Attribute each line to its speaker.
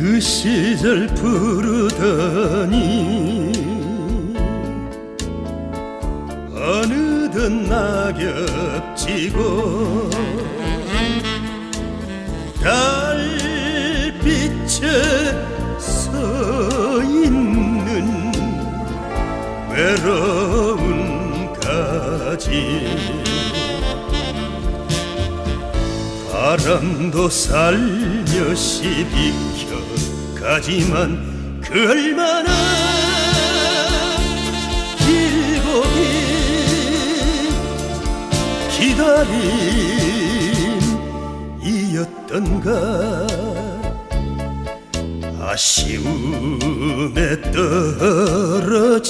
Speaker 1: 그 시절 부르더니 어느덧 낙엽 지고 달빛에 서 있는 외로운 가지 바람도 살며시 비켜가지만 그 얼마나 길고 긴 기다림이었던가? 아쉬움에 떨어진